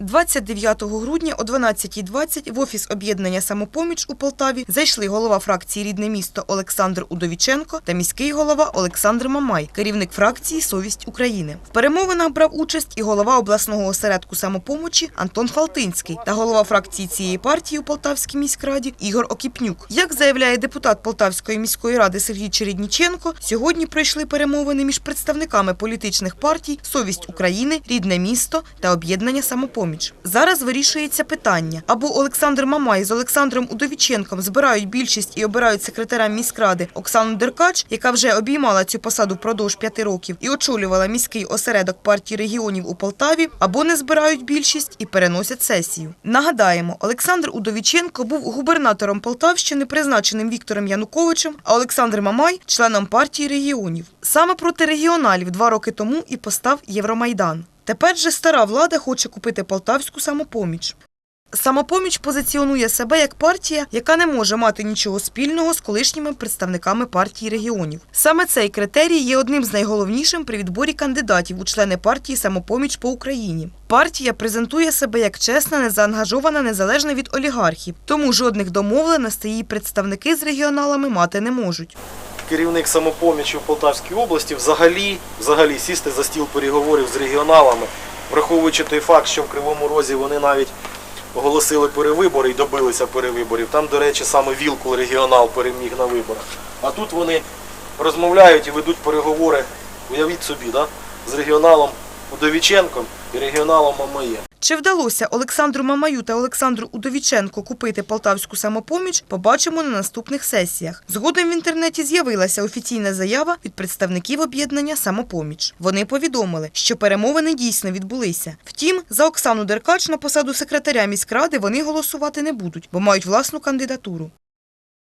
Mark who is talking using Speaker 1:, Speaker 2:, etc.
Speaker 1: 29 грудня о 12.20 в офіс об'єднання «Самопоміч» у Полтаві зайшли голова фракції «Рідне місто» Олександр Удовіченко та міський голова Олександр Мамай, керівник фракції «Совість України». В перемовинах брав участь і голова обласного осередку «Самопомочі» Антон Фалтинський та голова фракції цієї партії у Полтавській міськраді Ігор Окіпнюк. Як заявляє депутат Полтавської міської ради Сергій Чередніченко, сьогодні пройшли перемовини між представниками політичних партій «Совість України», «Рідне місто» та об'єднання «Самопоміч». Зараз вирішується питання. Або Олександр Мамай з Олександром Удовіченком збирають більшість і обирають секретарем міськради Оксану Деркач, яка вже обіймала цю посаду впродовж п'яти років і очолювала міський осередок партії регіонів у Полтаві, або не збирають більшість і переносять сесію. Нагадаємо, Олександр Удовіченко був губернатором Полтавщини, призначеним Віктором Януковичем, а Олександр Мамай – членом партії регіонів. Саме проти регіоналів два роки тому і постав Євромайдан. Тепер же стара влада хоче купити полтавську самопоміч. Самопоміч позиціонує себе як партія, яка не може мати нічого спільного з колишніми представниками партії регіонів. Саме цей критерій є одним з найголовнішим при відборі кандидатів у члени партії Самопоміч по Україні. Партія презентує себе як чесна, незаангажована, незалежна від олігархів, тому жодних домовленостей її представники з регіоналами мати не можуть.
Speaker 2: Керівник самопомічі в Полтавській області взагалі, взагалі сісти за стіл переговорів з регіоналами, враховуючи той факт, що в Кривому Розі вони навіть оголосили перевибори і добилися перевиборів. Там, до речі, саме Вілкул регіонал переміг на виборах. А тут вони розмовляють і ведуть переговори, уявіть собі, да? з регіоналом Удовіченком і Мамаєм.
Speaker 1: Чи вдалося Олександру Мамаю та Олександру Удовіченко купити полтавську самопоміч, побачимо на наступних сесіях. Згодом в інтернеті з'явилася офіційна заява від представників об'єднання «Самопоміч». Вони повідомили, що перемовини дійсно відбулися. Втім, за Оксану Деркач на посаду секретаря міськради вони голосувати не будуть, бо мають власну кандидатуру.